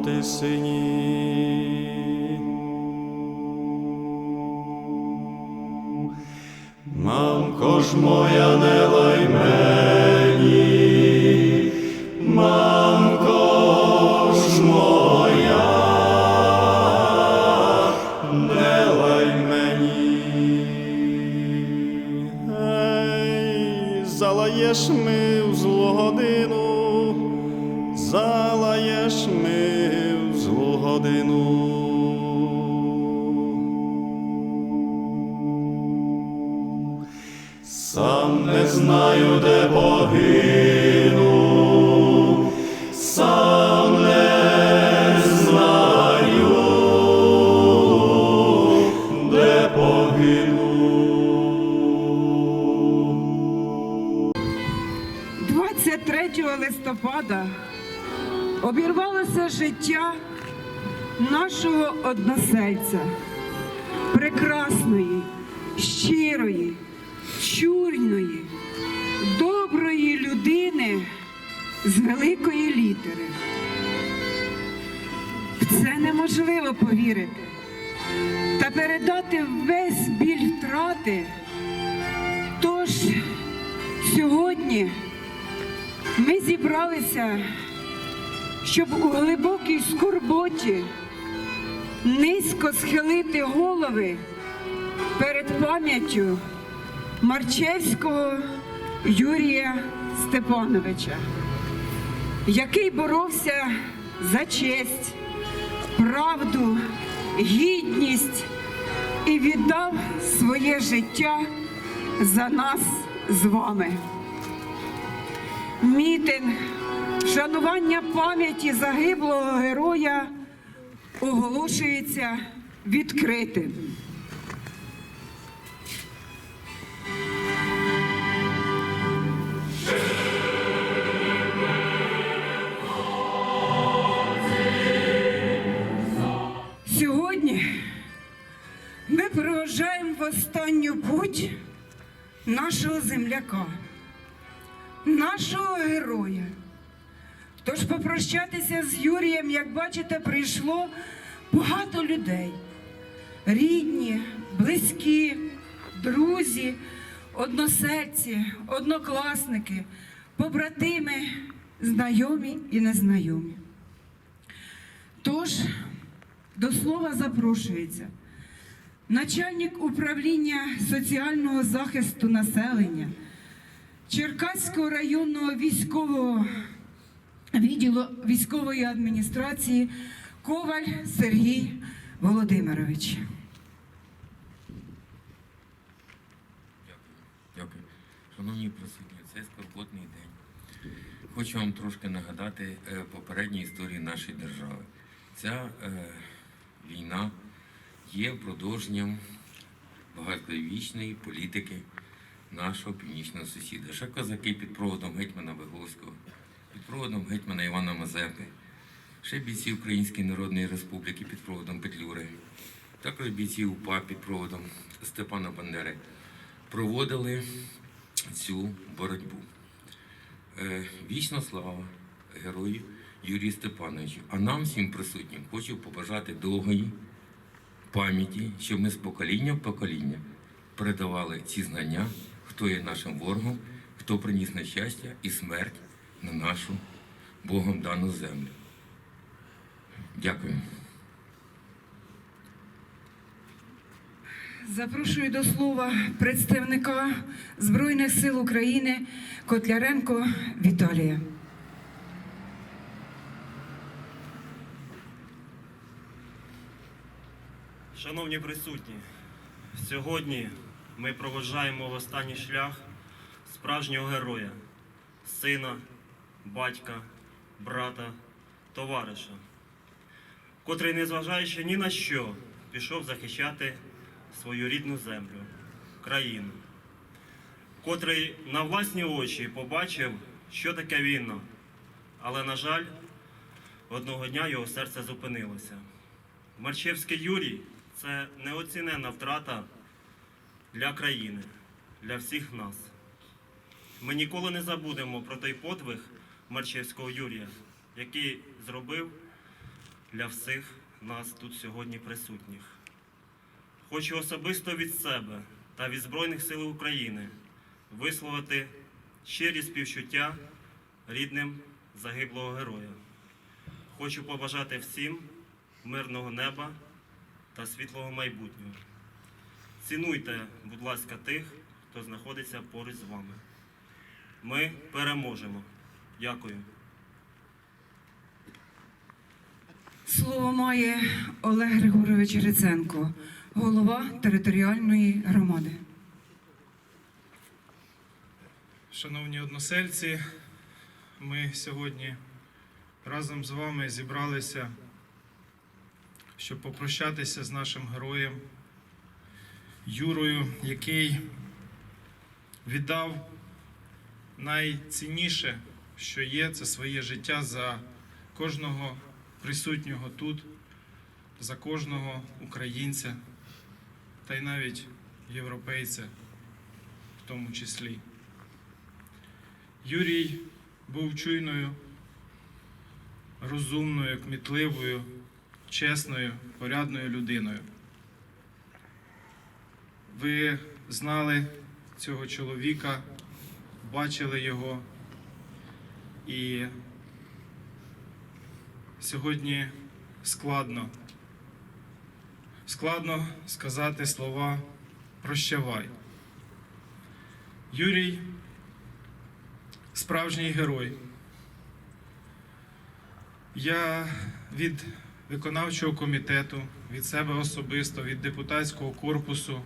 по тисині. Мамко ж моя, не лай Сам не знаю, де погину, сам не знаю, де погину. 23 листопада обірвалося життя нашого односельця, прекрасної, щирої, чуйної, доброї людини з великої літери. В це неможливо повірити та передати весь біль втрати. Тож сьогодні ми зібралися, щоб у глибокій скорботі низько схилити голови перед пам'яттю Марчевського Юрія Степановича, який боровся за честь, правду, гідність і віддав своє життя за нас з вами. Мітинг вшанування пам'яті загиблого героя оголошується відкритим. Останню путь нашого земляка нашого героя. Тож попрощатися з Юрієм, як бачите, прийшло багато людей. Рідні, близькі, друзі, односельці, однокласники, побратими, знайомі і незнайомі. Тож до слова запрошується начальник управління соціального захисту населення. Черкаського районного військового відділу військової адміністрації Коваль Сергій Володимирович. Дякую. Дякую. Шановні присутні, це скорботний день. Хочу вам трошки нагадати е, попередню історію нашої держави. Ця е, війна є продовженням багатовічної політики нашого північного сусіда. Ще козаки під проводом гетьмана Виговського, під проводом гетьмана Івана Мазепи, ще бійці Української Народної Республіки під проводом Петлюри, також бійці УПА під проводом Степана Бандери проводили цю боротьбу. Е, Вічна слава герою Юрію Степановичу. А нам, всім присутнім, хочу побажати довгої пам'яті, щоб ми з покоління в покоління передавали ці знання, хто є нашим ворогом, хто приніс нещастя і смерть на нашу Богом дану землю. Дякую. Запрошую до слова представника Збройних сил України Котляренко Віталія. Шановні присутні, сьогодні ми проводжаємо в останній шлях справжнього героя, сина, батька, брата, товариша, котрий, незважаючи ні на що, пішов захищати свою рідну землю, країну, котрий на власні очі побачив, що таке війна, але, на жаль, одного дня його серце зупинилося. Марчевський Юрій це неоцінена втрата для країни, для всіх нас. ми ніколи не забудемо про той подвиг Марчевського Юрія, який зробив для всіх нас тут сьогодні присутніх. Хочу особисто від себе та від Збройних сил України висловити щирі співчуття рідним загиблого героя. Хочу побажати всім мирного неба та світлого майбутнього. Цінуйте, будь ласка, тих, хто знаходиться поруч з вами. Ми переможемо. Дякую. Слово має Олег Григорович Гриценко, голова територіальної громади. Шановні односельці, ми сьогодні разом з вами зібралися, щоб попрощатися з нашим героєм Юрою, який віддав найцінніше, що є, це своє життя за кожного присутнього тут, за кожного українця та й навіть європейця в тому числі. Юрій був чуйною, розумною, кмітливою, чесною, порядною людиною. Ви знали цього чоловіка, бачили його і сьогодні складно. Складно сказати слова прощавай. Юрій справжній герой. Я від виконавчого комітету, від себе особисто, від депутатського корпусу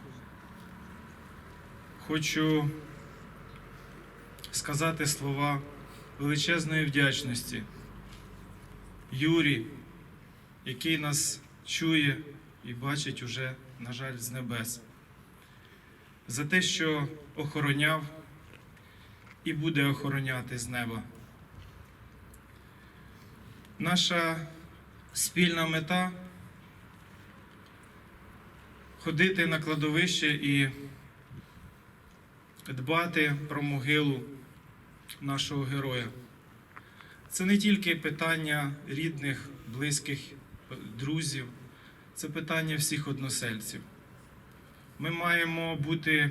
хочу сказати слова величезної вдячності Юрі, який нас чує і бачить уже, на жаль, з небес, за те, що охороняв і буде охороняти з неба. Наша спільна мета ходити на кладовище і дбати про могилу нашого героя. Це не тільки питання рідних, близьких, друзів, це питання всіх односельців. Ми маємо бути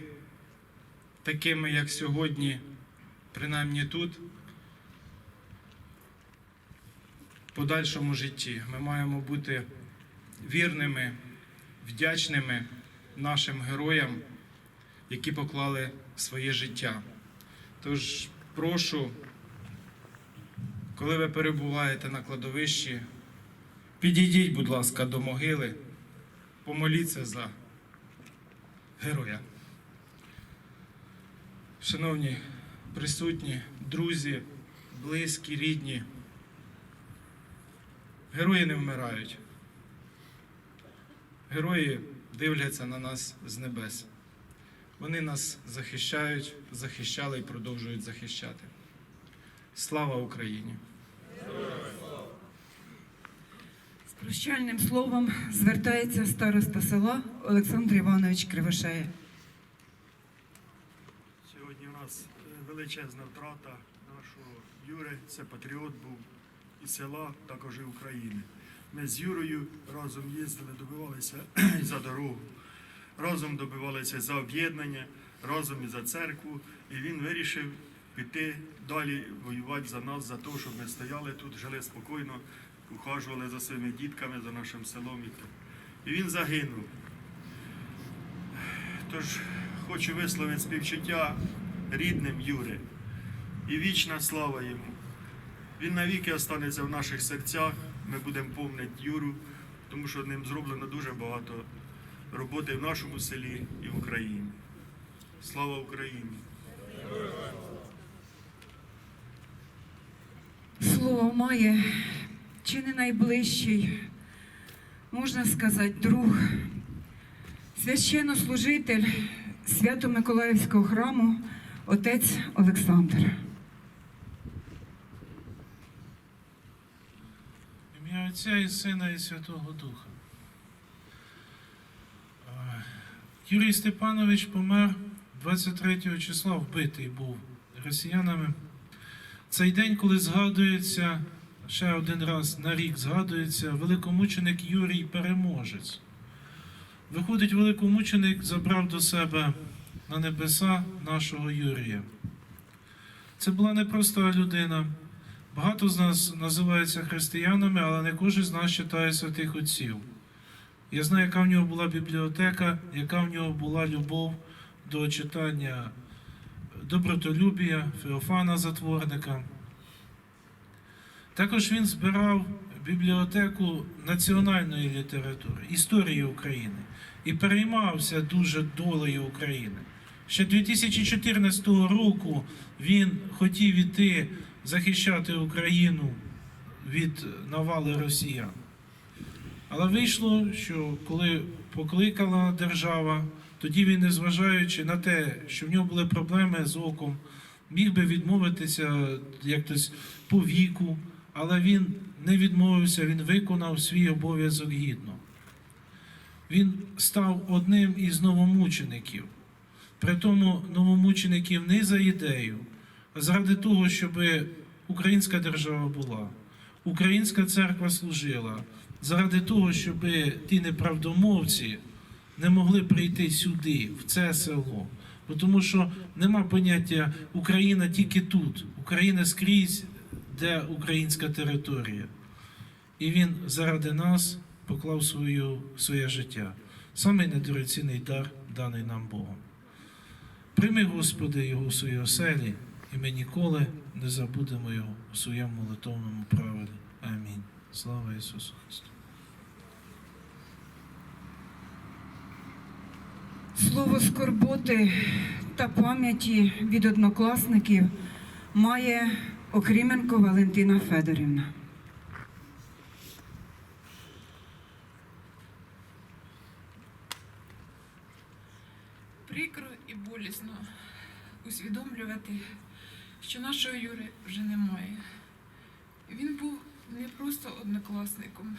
такими, як сьогодні, принаймні тут, в подальшому житті. Ми маємо бути вірними, вдячними нашим героям, які поклали своє життя. Тож прошу, коли ви перебуваєте на кладовищі, підійдіть, будь ласка, до могили, помоліться за героя. Шановні присутні, друзі, близькі, рідні, герої не вмирають. Герої дивляться на нас з небес. Вони нас захищають, захищали і продовжують захищати. Слава Україні! З прощальним словом звертається староста села Олександр Іванович Кривошея. Сьогодні у нас е, величезна втрата нашого Юри. Це патріот був і села, також і України. Ми з Юрою разом їздили, добивалися за дорогу, разом добивалися за об'єднання, разом і за церкву. І він вирішив піти далі воювати за нас, за те, щоб ми стояли тут, жили спокійно, ухажували за своїми дітками, за нашим селом. І він загинув. Тож хочу висловити співчуття рідним Юри і вічна слава йому. Він навіки останеться в наших серцях. Ми будемо помнити Юру, тому що ним зроблено дуже багато роботи в нашому селі і в Україні. Слава Україні! Слово має чи не найближчий, можна сказати, друг, священнослужитель Свято-Миколаївського храму, отець Олександр. Отця і Сина і Святого Духа. Юрій Степанович помер 23 числа, вбитий був росіянами. Цей день, коли згадується, ще один раз на рік згадується великомученик Юрій Переможець. Виходить, великомученик забрав до себе на небеса нашого Юрія. Це була непроста людина. Багато з нас називаються християнами, але не кожен з нас читає святих отців. Я знаю, яка в нього була бібліотека, яка в нього була любов до читання добротолюбія, Феофана Затворника. Також він збирав бібліотеку національної літератури, історії України і переймався дуже долею України. Ще 2014 року він хотів іти захищати Україну від навали росіян. Але вийшло, що коли покликала держава, тоді він, незважаючи на те, що в нього були проблеми з оком, міг би відмовитися як тось по віку, але він не відмовився, він виконав свій обов'язок гідно. Він став одним із новомучеників. При тому новомучеників не за ідею, заради того, щоб українська держава була, українська церква служила, заради того, щоб ті неправдомовці не могли прийти сюди, в це село. Бо Тому що нема поняття Україна тільки тут, Україна скрізь, де українська територія. І він заради нас поклав свою, своє життя. Самий недорецінний дар, даний нам Богом. Прийми, Господи, його в своїй оселі, і ми ніколи не забудемо його у своєму молитовному правилі. Амінь. Слава Ісусу Христу! Слово скорботи та пам'яті від однокласників має Окріменко Валентина Федорівна. Прикро і болісно усвідомлювати, що нашого Юри вже немає. Він був не просто однокласником,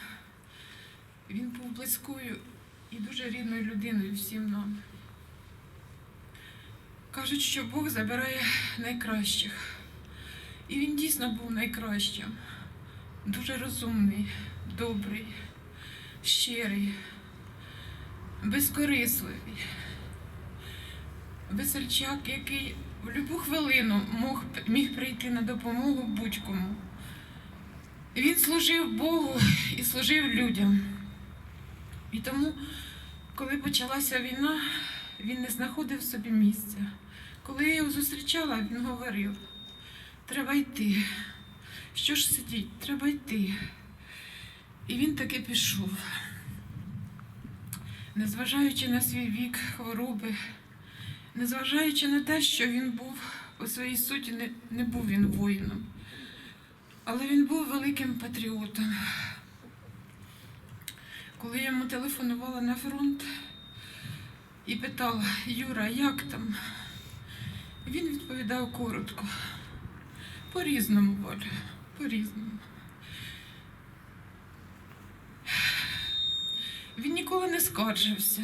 він був близькою і дуже рідною людиною всім нам. Кажуть, що Бог забирає найкращих. І він дійсно був найкращим, дуже розумний, добрий, щирий, безкорисливий весельчак, який в будь-яку хвилину мог, міг прийти на допомогу будь-кому. Він служив Богу і служив людям. І тому, коли почалася війна, він не знаходив собі місця. Коли я його зустрічала, він говорив: треба йти. Що ж сидіть, треба йти. І він таки пішов. Незважаючи на свій вік, хвороби, Незважаючи на те, що він був у своїй суті, не, не був він воїном, але він був великим патріотом. Коли я йому телефонувала на фронт і питала, Юра, як там? Він відповідав коротко. По-різному, Валя, по-різному. Він ніколи не скаржився.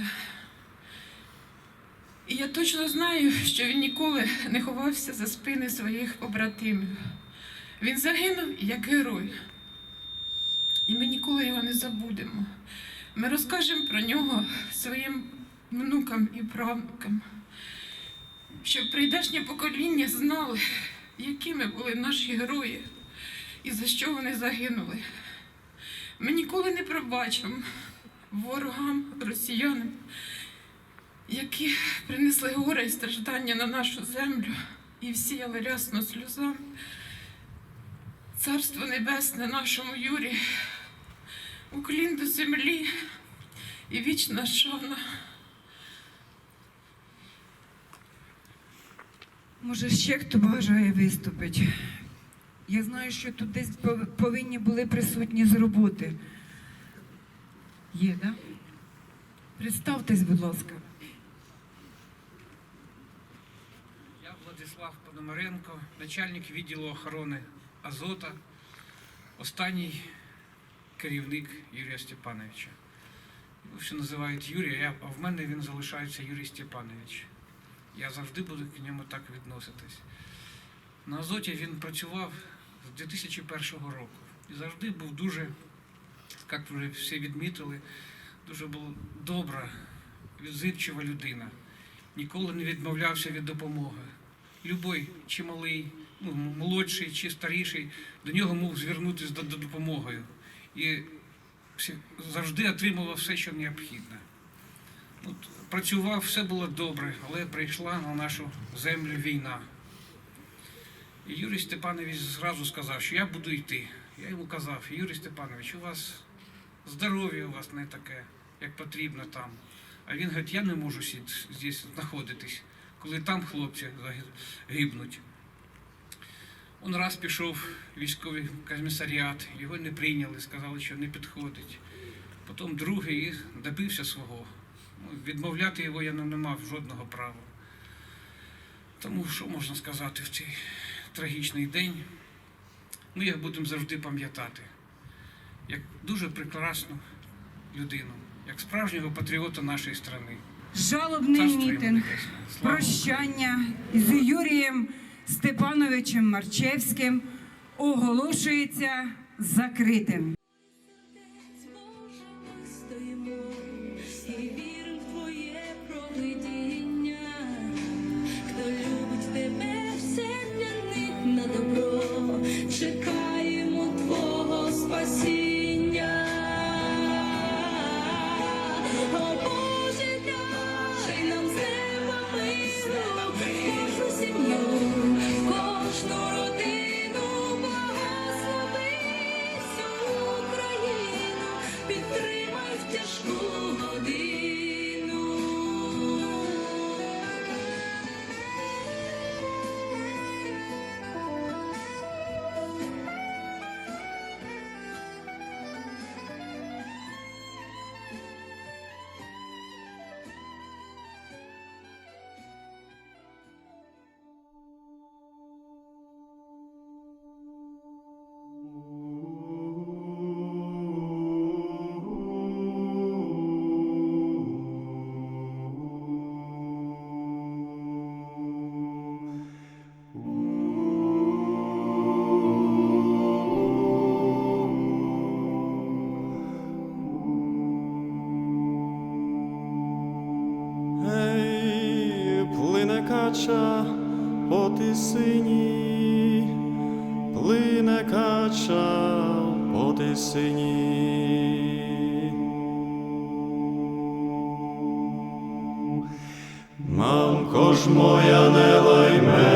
І я точно знаю, що він ніколи не ховався за спини своїх побратимів. Він загинув як герой. І ми ніколи його не забудемо. Ми розкажемо про нього своїм внукам і правнукам, щоб прийдешнє покоління знали, якими були наші герої і за що вони загинули. Ми ніколи не пробачимо ворогам, росіянам які принесли горе і страждання на нашу землю і всіяли рясно сльозам. Царство Небесне нашому Юрі, уклін до землі і вічна шана. Може, ще хто бажає виступити? Я знаю, що тут десь повинні були присутні з роботи. Є, так? Да? Представтесь, будь ласка. Я Владислав Пономаренко, начальник відділу охорони Азота, останній керівник Юрія Степановича. Його ще називають Юрій, а в мене він залишається Юрій Степанович. Я завжди буду к ньому так відноситись. На Азоті він працював з 2001 року і завжди був дуже, як вже всі відмітили, дуже була добра, відзивчива людина. Ніколи не відмовлявся від допомоги. Любой, чи малий, ну, молодший, чи старіший, до нього мог звернутися до, до допомогою. І завжди отримував все, що необхідне. От, працював, все було добре, але прийшла на нашу землю війна. І Юрій Степанович зразу сказав, що я буду йти. Я йому казав, Юрій Степанович, у вас здоров'я у вас не таке, як потрібно там. А він говорить, я не можу здесь знаходитись, коли там хлопці гибнуть. Он раз пішов військовий комісаріат, його не прийняли, сказали, що не підходить. Потім другий добився свого. Ну, Відмовляти його я не мав жодного права. Тому що можна сказати в цей трагічний день, ми їх будемо завжди пам'ятати, як дуже прекрасну людину, як справжнього патріота нашої країни. Жалобний Царство мітинг, прощання з Юрієм Степановичем Марчевським оголошується закритим. Мамко моя, не лай